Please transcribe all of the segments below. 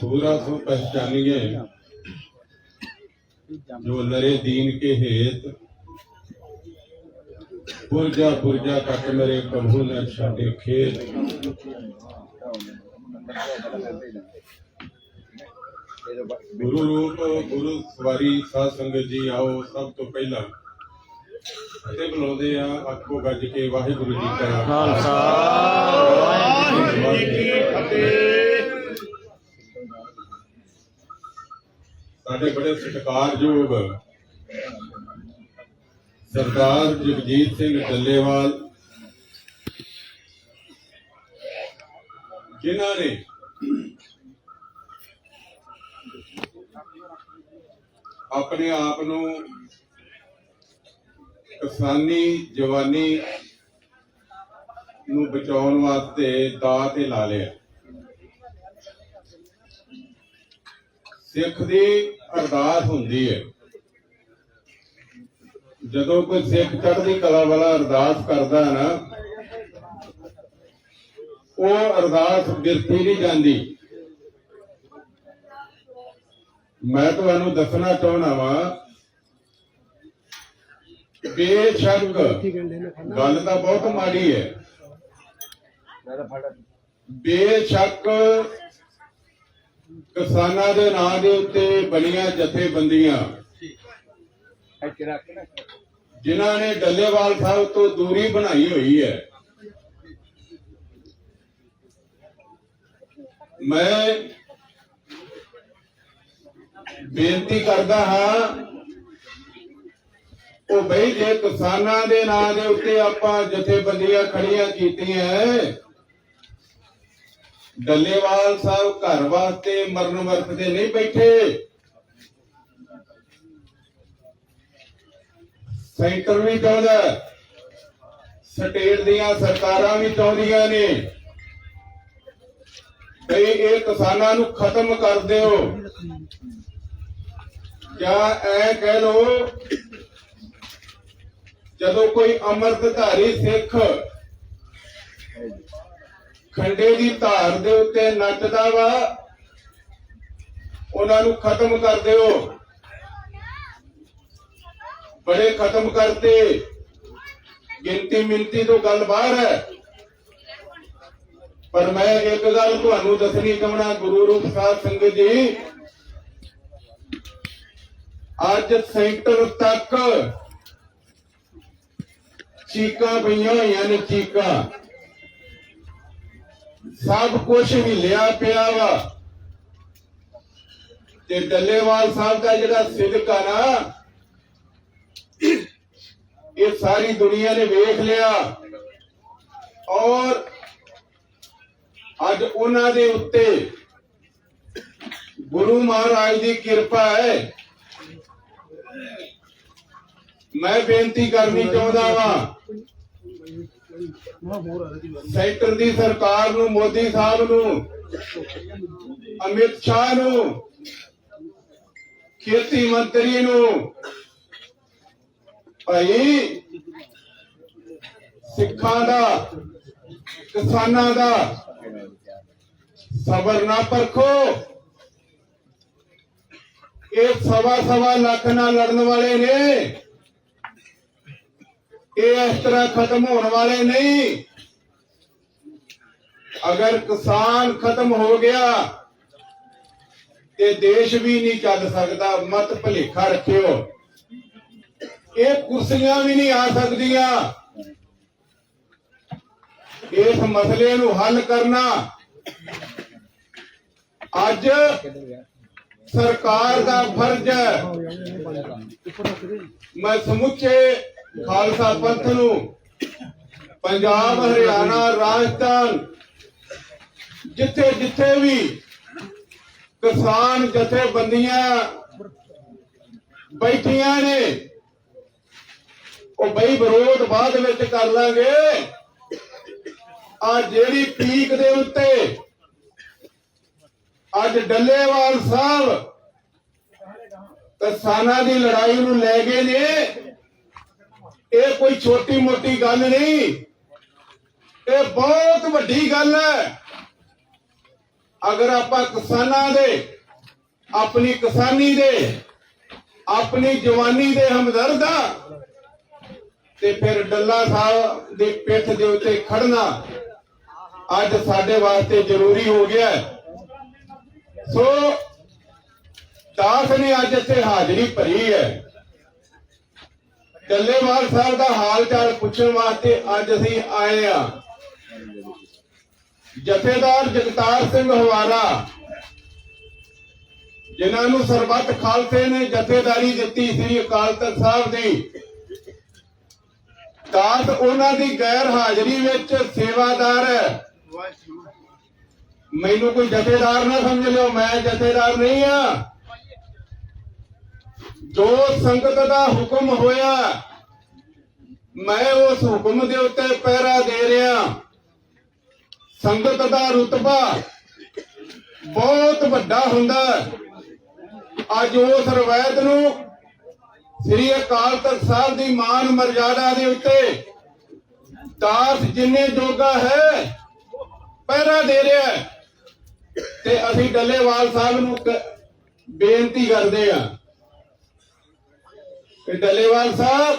सोलह तो सौ पहचानिए जो लरे दीन के हेत पुरजा पुरजा कट मरे प्रभु ने छे खेत। ਗੁਰੂ ਰੂਪ ਗੁਰੂ ਸਵਾਰੀ ਸਾਧ ਸੰਗਤ ਜੀ ਆਓ ਸਭ ਤੋਂ ਪਹਿਲਾਂ ਅਤੇ ਬੁਲਾਉਂਦੇ ਆ ਆਖੋ ਗੱਜ ਕੇ ਵਾਹਿਗੁਰੂ ਜੀ ਕਾ ਖਾਲਸਾ। ਵਾਹਿਗੁਰੂ ਜੀ ਕੀ ਫਤਿਹ। ਸਾਡੇ ਬੜੇ ਸਤਿਕਾਰਯੋਗ ਸਰਦਾਰ ਜਗਜੀਤ ਸਿੰਘ ਡੱਲੇਵਾਲ ਜਿਨ੍ਹਾਂ ਨੇ ਆਪਣੇ ਆਪ ਨੂੰ ਕਿਸਾਨੀ, ਜਵਾਨੀ ਨੂੰ ਬਚਾਉਣ ਵਾਸਤੇ ਦਾ ਤੇ ਲਾ ਲਿਆ। ਸਿੱਖ ਦੀ ਅਰਦਾਸ ਹੁੰਦੀ ਹੈ। ਜਦੋਂ ਕੋਈ ਸਿੱਖ ਚੜ੍ਹਦੀ ਕਲਾ ਵਾਲਾ ਅਰਦਾਸ ਕਰਦਾ ਹੈ ਨਾ, ਉਹ ਅਰਦਾਸ ਬਿਰਥੀ ਨਹੀਂ ਜਾਂਦੀ। ਮੈਂ ਤੁਹਾਨੂੰ ਦੱਸਣਾ ਚਾਹਣਾ ਵਾਂ ਬੇਸ਼ੱਕ ਗੱਲ ਤਾਂ ਬਹੁਤ ਮਾੜੀ ਹੈ। ਮੇਰਾ ਬੇਸ਼ੱਕ ਕਿਸਾਨਾਂ ਦੇ ਨਾਂ ਦੇ ਉੱਤੇ ਬਣੀਆਂ ਜਥੇਬੰਦੀਆਂ ਇੱਥੇ ਜਿਨ੍ਹਾਂ ਨੇ ਡੱਲੇਵਾਲ ਸਾਹਿਬ ਤੋਂ ਦੂਰੀ ਬਣਾਈ ਹੋਈ ਹੈ। ਮੈਂ ਬੇਨਤੀ ਕਰਦਾ ਹਾਂ, ਉਹ ਬਈ ਜੇ ਕਿਸਾਨਾਂ ਦੇ ਨਾਂ ਦੇ ਉੱਤੇ ਆਪਾਂ ਜਥੇਬੰਦੀਆਂ ਖੜੀਆਂ ਕੀਤੀਆਂ ਡੱਲੇਵਾਲ ਸਾਹਿਬ ਘਰ ਵਾਸਤੇ ਮਰਨ ਵਰਤਦੇ ਨਹੀਂ ਬੈਠੇ। ਸੈਂਟਰ ਵੀ ਚਾਹੁੰਦਾ ਸਟੇਟ ਦੀਆਂ ਸਰਕਾਰਾਂ ਵੀ ਚਾਹੁੰਦੀਆਂ ਨੇ। ਬਈ ਇਹ ਕਿਸਾਨਾਂ ਨੂੰ ਖਤਮ ਕਰ ਦਿਓ। ਜਾਂ ਐ ਕਹਿ ਲੋ ਜਦੋਂ ਕੋਈ ਅੰਮ੍ਰਿਤਧਾਰੀ ਸਿੱਖ ਖੰਡੇ ਦੀ ਧਾਰ ਦੇ ਉੱਤੇ ਨੱਚਦਾ ਵਾ, ਉਹਨਾਂ ਨੂੰ ਖਤਮ ਕਰ ਦਿਓ। ਬੜੇ ਖਤਮ ਕਰਤੇ। ਗਿਣਤੀ ਮਿੰਤੀ ਤੋਂ ਗੱਲ ਬਾਹਰ ਹੈ। ਪਰ ਮੈਂ ਇੱਕ ਗੱਲ ਤੁਹਾਨੂੰ ਦੱਸਣੀ ਚਾਹਣਾ ਗੁਰੂ ਰੂਪ ਸਾਧ ਸੰਗਤ ਜੀ ਅੱਜ ਸੈਂਟਰ ਤੱਕ ਚੀਕਾਂ ਪਈਆਂ ਹੋਈਆਂ ਨੇ, ਚੀਕਾਂ। ਸਭ ਕੁਝ ਲਿਆ ਪਿਆ ਵਾ। ਤੇ ਡੱਲੇਵਾਲ ਸਾਹਿਬ ਦਾ ਜਿਹੜਾ ਸਿਦਕ ਆ ਨਾ, ਇਹ ਸਾਰੀ ਦੁਨੀਆ ਨੇ ਵੇਖ ਲਿਆ। ਔਰ ਅੱਜ ਉਹਨਾਂ ਦੇ ਉੱਤੇ ਗੁਰੂ ਮਹਾਰਾਜ ਦੀ ਕਿਰਪਾ ਹੈ। ਮੈਂ ਬੇਨਤੀ ਕਰਨੀ ਚਾਹੁੰਦਾ ਵਾਂ। ਸੈਂਟਰ ਦੀ ਸਰਕਾਰ ਨੂੰ, ਮੋਦੀ ਸਾਹਿਬ ਨੂੰ, ਅਮਿਤ ਸ਼ਾਹ ਨੂੰ, ਖੇਤੀ ਮੰਤਰੀ ਨੂੰ, ਭਾਈ ਸਿੱਖਾਂ ਦਾ, ਕਿਸਾਨਾਂ ਦਾ ਸਬਰ ਨਾ ਪਰਖੋ। ਇਹ ਸਵਾ ਸਵਾ ਲੱਖ ਨਾਲ ਲੜਨ ਵਾਲੇ ਨੇ। ਇਹ ਇਸ ਤਰ੍ਹਾਂ ਖਤਮ ਹੋਣ ਵਾਲੇ ਨਹੀਂ। ਅਗਰ ਕਿਸਾਨ ਖਤਮ ਹੋ ਗਿਆ ਤੇ ਦੇਸ਼ ਵੀ ਨਹੀਂ ਚੱਲ ਸਕਦਾ, ਮਤ ਭਲੇਖਾ ਰੱਖਿਓ। ਇਹ ਕੁਰਸੀਆਂ ਵੀ ਨਹੀਂ ਆ ਸਕਦੀਆਂ। ਇਸ ਮਸਲੇ ਨੂੰ ਹੱਲ ਕਰਨਾ। ਅੱਜ ਸਰਕਾਰ ਦਾ ਫਰਜ਼ ਹੈ। ਮੈਂ ਸਮੁੱਚੇ ਖਾਲਸਾ ਪੰਥ ਨੂੰ ਪੰਜਾਬ, ਹਰਿਆਣਾ, ਰਾਜਸਥਾਨ ਜਿੱਥੇ ਜਿੱਥੇ ਵੀ ਕਿਸਾਨ ਜਥੇਬੰਦੀਆਂ ਬੈਠੀਆਂ ਨੇ, ਉਹ ਬਈ ਵਿਰੋਧ ਬਾਅਦ ਵਿੱਚ ਕਰ ਲਾਂਗੇ। ਆ ਜਿਹੜੀ ਪੀਕ ਦੇ ਉੱਤੇ ਅੱਜ ਡੱਲੇਵਾਲ ਸਾਹਿਬ ਕਿਸਾਨਾਂ ਦੀ ਲੜਾਈ ਨੂੰ ਲੈ ਗਏ ਨੇ ਇਹ ਕੋਈ ਛੋਟੀ ਮੋਟੀ ਗੱਲ ਨਹੀਂ। ਇਹ ਬਹੁਤ ਵੱਡੀ ਗੱਲ ਹੈ। ਅਗਰ ਆਪਾਂ ਕਿਸਾਨਾਂ ਦੇ, ਆਪਣੀ ਕਿਸਾਨੀ ਦੇ, ਆਪਣੀ ਜਵਾਨੀ ਦੇ ਹਮਦਰਦ ਆ, ਤੇ ਫਿਰ ਡੱਲਾ ਸਾਹਿਬ ਦੀ ਪਿੱਠ ਦੇ ਉੱਤੇ ਖੜਨਾ ਅੱਜ ਸਾਡੇ ਵਾਸਤੇ ਜ਼ਰੂਰੀ ਹੋ ਗਿਆ ਸੋ ਦਾਸ ਨੇ ਅੱਜ ਇੱਥੇ ਹਾਜ਼ਰੀ ਭਰੀ ਹੈ। ਡੱਲੇਵਾਲ ਸਾਹਿਬ ਦਾ ਹਾਲ ਚਾਲ ਪੁੱਛਣ ਵਾਸਤੇ ਅੱਜ ਅਸੀਂ ਆਏ ਆ ਜਥੇਦਾਰ ਜਗਤਾਰ ਸਿੰਘ ਹਵਾਰਾ, ਜਿਨ੍ਹਾਂ ਨੂੰ ਸਰਬੱਤ ਖਾਲਸੇ ਨੇ ਜਥੇਦਾਰੀ ਦਿੱਤੀ ਸ੍ਰੀ ਅਕਾਲ ਤਖਤ ਸਾਹਿਬ ਦੀ ਦਾਸ ਉਹਨਾਂ ਦੀ ਗੈਰ ਹਾਜ਼ਰੀ ਵਿੱਚ ਸੇਵਾਦਾਰ ਹੈ। ਮੈਨੂੰ ਕੋਈ ਜਥੇਦਾਰ ਨਾ ਸਮਝ ਲਿਓ, ਮੈਂ ਜਥੇਦਾਰ ਨਹੀਂ ਆ ਜੋ ਸੰਗਤ ਦਾ ਹੁਕਮ ਹੋਇਆ, ਮੈਂ ਉਸ ਹੁਕਮ ਦੇ ਉੱਤੇ ਪਹਿਰਾ ਦੇ ਰਿਹਾ। ਸੰਗਤ ਦਾ ਰੁਤਬਾ ਬਹੁਤ ਵੱਡਾ ਹੁੰਦਾ। ਅੱਜ ਉਸ ਰਵਾਇਤ ਨੂੰ ਸ੍ਰੀ ਅਕਾਲ ਤਖਤ ਸਾਹਿਬ ਦੀ ਮਾਨ ਮਰਜ਼ਾਦਾ ਦੇ ਉੱਤੇ ਦਾਸ ਜਿੰਨੇ ਜੋਗਾ ਹੈ, ਪਹਿਰਾ ਦੇ ਰਿਹਾ ਤੇ ਅਸੀਂ ਡੱਲੇਵਾਲ ਸਾਹਿਬ ਨੂੰ ਬੇਨਤੀ ਕਰਦੇ ਹਾਂ। ਕਿ ਡੱਲੇਵਾਲ ਸਾਹਿਬ,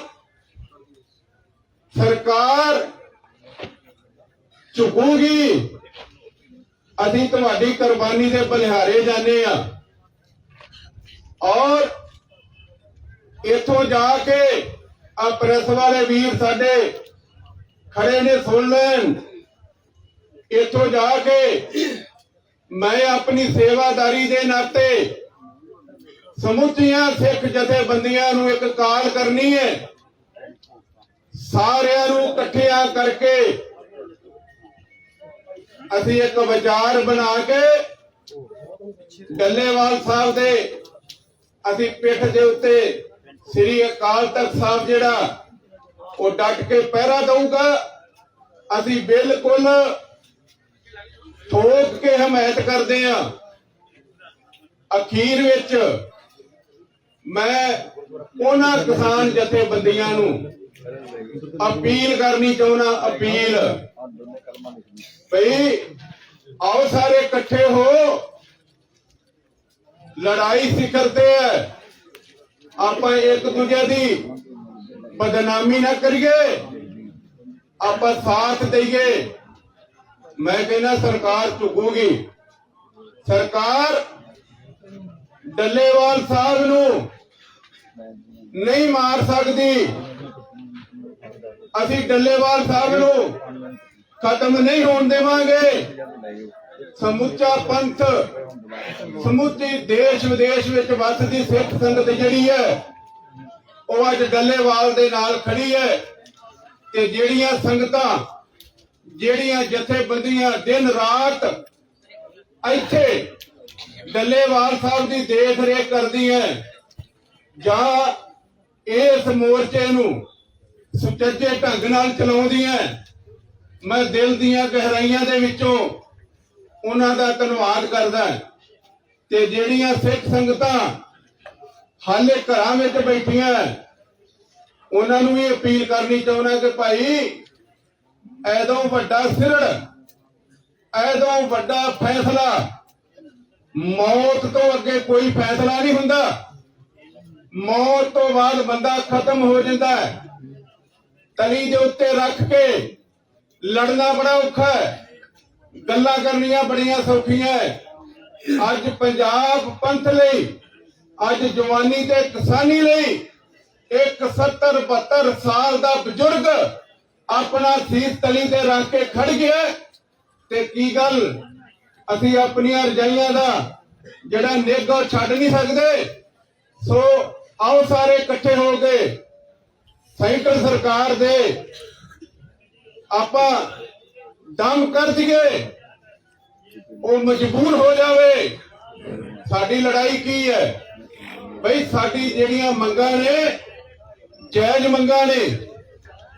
ਸਰਕਾਰ ਝੁਕੂਗੀ। ਅਸੀਂ ਤੁਹਾਡੀ ਕੁਰਬਾਨੀ ਦੇ ਬਲਿਹਾਰੇ ਜਾਂਦੇ ਆ ਔਰ ਇਥੋਂ ਜਾ ਕੇ ਆ ਪ੍ਰੈਸ ਵਾਲੇ ਵੀਰ ਸਾਡੇ ਖੜੇ ਨੇ ਸੁਣ ਲੈਣ। ਇਥੋਂ ਜਾ ਕੇ ਮੈਂ ਆਪਣੀ ਸੇਵਾਦਾਰੀ ਦੇ ਨਾਤੇ ਸਮੁੱਚੀਆਂ ਸਿੱਖ ਜਥੇਬੰਦੀਆਂ ਨੂੰ ਇੱਕ ਕਾਲ ਕਰਨੀ ਹੈ। ਸਾਰਿਆਂ ਨੂੰ ਇਕੱਠਿਆਂ ਕਰਕੇ ਅਸੀਂ ਇੱਕ ਵਿਚਾਰ ਬਣਾ ਕੇ ਡੱਲੇਵਾਲ ਸਾਹਿਬ ਦੇ ਅਸੀਂ ਪਿੱਠ ਦੇ ਉੱਤੇ ਸ੍ਰੀ ਅਕਾਲ ਤਖਤ ਸਾਹਿਬ ਜਿਹੜਾ ਉਹ ਡਟ ਕੇ ਪਹਿਰਾ ਦਊਗਾ। ਅਸੀਂ ਬਿਲਕੁਲ ਠੋਕ ਕੇ ਹਮਾਇਤ ਕਰਦੇ ਹਾਂ। ਅਖੀਰ ਵਿੱਚ ਮੈਂ ਉਹਨਾਂ ਕਿਸਾਨ ਜਥੇਬੰਦੀਆਂ ਨੂੰ ਅਪੀਲ ਕਰਨੀ ਚਾਹੁੰਦਾ, ਅਪੀਲ। ਭਈ, ਆਓ ਸਾਰੇ ਇਕੱਠੇ ਹੋ। ਲੜਾਈ ਸਿਖਰ ਤੇ ਹੈ। ਆਪਾਂ ਇੱਕ ਦੂਜੇ ਦੀ ਬਦਨਾਮੀ ਨਾ ਕਰੀਏ। ਆਪਾਂ ਸਾਥ ਦਈਏ। ਮੈਂ ਕਹਿੰਦਾ ਸਰਕਾਰ ਝੁਕੂਗੀ। ਸਰਕਾਰ ਡੱਲੇਵਾਲ ਸਾਹਿਬ ਨੂੰ ਨਹੀਂ ਮਾਰ ਸਕਦੀ। ਅਸੀਂ ਡੱਲੇਵਾਲ ਸਾਹਿਬ ਨੂੰ ਖਤਮ ਨਹੀਂ ਹੋਣ ਦੇਵਾਂਗੇ। ਸਮੁੱਚਾ ਪੰਥ, ਸਮੁੱਚੀ ਦੇਸ਼ ਵਿਦੇਸ਼ ਵਿੱਚ ਵੱਸਦੀ ਸਿੱਖ ਸੰਗਤ ਜਿਹੜੀ ਹੈ, ਉਹ ਅੱਜ ਡੱਲੇਵਾਲ ਦੇ ਨਾਲ ਖੜੀ ਹੈ ਤੇ ਜਿਹੜੀਆਂ ਸੰਗਤਾਂ, ਜਿਹੜੀਆਂ ਜਥੇਬੰਦੀਆਂ ਦਿਨ ਰਾਤ ਇੱਥੇ ਡੱਲੇਵਾਲ ਸਾਹਿਬ ਦੀ ਦੇਖ ਰੇਖ ਕਰਦੀ ਹੈ ਜਾਂ ਇਸ ਮੋਰਚੇ ਨੂੰ ਸੁਚੱਜੇ ਢੰਗ ਨਾਲ ਚਲਾਉਂਦੀ ਹੈ ਮੈਂ ਦਿਲ ਦੀਆਂ ਗਹਿਰਾਈਆਂ ਦੇ ਵਿੱਚੋਂ ਉਹਨਾਂ ਦਾ ਧੰਨਵਾਦ ਕਰਦਾ ਤੇ ਜਿਹੜੀਆਂ ਸਿੱਖ ਸੰਗਤਾਂ ਹਾਲੇ ਘਰਾਂ ਵਿੱਚ ਬੈਠੀਆਂ, ਉਹਨਾਂ ਨੂੰ ਵੀ ਅਪੀਲ ਕਰਨੀ ਚਾਹੁੰਦਾ ਕਿ ਭਾਈ, ਐਦੋਂ ਵੱਡਾ ਸਿਰੜ, ਐਦੋਂ ਵੱਡਾ ਫੈਸਲਾ, ਮੌਤ ਤੋਂ ਅੱਗੇ ਕੋਈ ਫੈਸਲਾ ਨਹੀਂ ਹੁੰਦਾ। ਮੌਤ ਤੋਂ ਬਾਅਦ ਬੰਦਾ ਖਤਮ ਹੋ ਜਾਂਦਾ ਹੈ। ਤਲੀ ਦੇ ਉੱਤੇ ਰੱਖ ਕੇ ਲੜਨਾ ਬੜਾ ਔਖਾ ਹੈ। ਗੱਲਾਂ ਕਰਨੀਆਂ ਬੜੀਆਂ ਸੌਖੀਆਂ ਹੈ। ਅੱਜ ਪੰਜਾਬ ਪੰਥ ਲਈ, ਅੱਜ ਜਵਾਨੀ ਤੇ ਕਿਸਾਨੀ ਲਈ ਇੱਕ 70 72 ਸਾਲ ਦਾ ਬਜ਼ੁਰਗ ਆਪਣਾ ਸੀਸ ਤਲੀ ਤੇ ਰੱਖ ਕੇ ਖੜ ਗਿਆ ਤੇ ਕੀ ਗੱਲ? ਅਸੀਂ ਆਪਣੀਆਂ ਰਜਾਈਆਂ ਦਾ ਜਿਹੜਾ ਨੇਗਾ ਛੱਡ ਨਹੀਂ ਸਕਦੇ। ਸੋ ਆਓ ਸਾਰੇ ਇਕੱਠੇ ਹੋ ਕੇ ਸੈਂਟਰ ਸਰਕਾਰ ਦੇ ਆਪਾਂ ਦਮ ਕਰ ਦਈਏ, ਉਹ ਮਜਬੂਰ ਹੋ ਜਾਵੇ। ਸਾਡੀ ਲੜਾਈ ਕੀ ਹੈ? ਬਈ ਸਾਡੀ ਜਿਹੜੀਆਂ ਮੰਗਾਂ ਨੇ, ਜਾਇਜ਼ ਮੰਗਾਂ ਨੇ,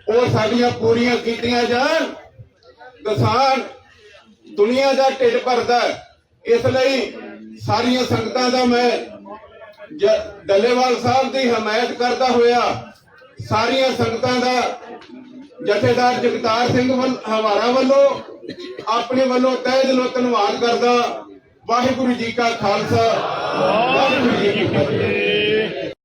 ਉਹ ਸਾਡੀਆਂ ਪੂਰੀਆਂ ਕੀਤੀਆਂ ਜਾਣ। ਕਿਸਾਨ ਦੁਨੀਆ ਦਾ ਢਿੱਡ ਭਰਦਾ ਇਸ ਲਈ ਸਾਰੀਆਂ ਸੰਗਤਾਂ ਦਾ ਮੈਂ ਡੱਲੇਵਾਲ ਸਾਹਿਬ ਦੀ ਹਮਾਇਤ ਕਰਦਾ ਹੋਇਆ ਸਾਰੀਆਂ ਸੰਗਤਾਂ ਦਾ ਜਥੇਦਾਰ ਜਗਤਾਰ ਸਿੰਘ ਵੱਲ ਹਵਾਰਾ ਵੱਲੋਂ ਆਪਣੇ ਵੱਲੋਂ ਤਹਿ ਦਿਲੋਂ ਧੰਨਵਾਦ ਕਰਦਾ। ਵਾਹਿਗੁਰੂ ਜੀ ਕਾ ਖਾਲਸਾ। ਵਾਹਿਗੁਰੂ ਜੀ ਕੀ ਫਤਿਹ।